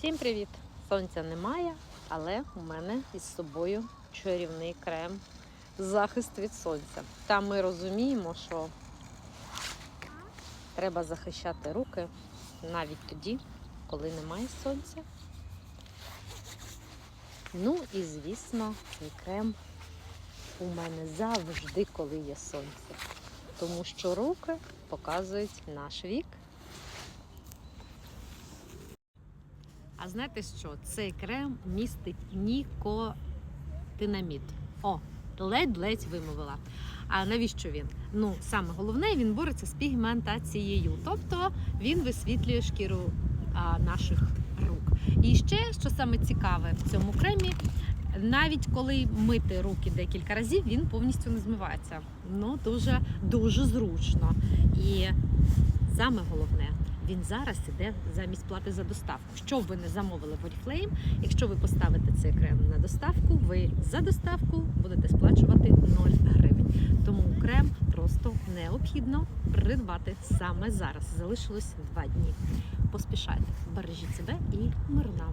Всім привіт! Сонця немає, але у мене із собою чарівний крем захист від сонця. Та ми розуміємо, що треба захищати руки навіть тоді, коли немає сонця. Ну і звісно, цей крем у мене завжди, коли є сонце. Тому що руки показують наш вік. А знаєте що? Цей крем містить нікотинамід. О, ледь-ледь вимовила. А навіщо він? Ну, саме головне, він бореться з пігментацією, тобто він висвітлює шкіру а, наших рук. І ще, що саме цікаве в цьому кремі, навіть коли мити руки декілька разів, він повністю не змивається. Ну, дуже дуже зручно. І саме головне, він зараз іде замість плати за доставку. Що б ви не замовили в Oriflame, якщо ви поставите цей крем на доставку, ви за доставку будете сплачувати 0 гривень. Тому крем просто необхідно придбати саме зараз. Залишилось два дні. Поспішайте, бережіть себе і мир нам.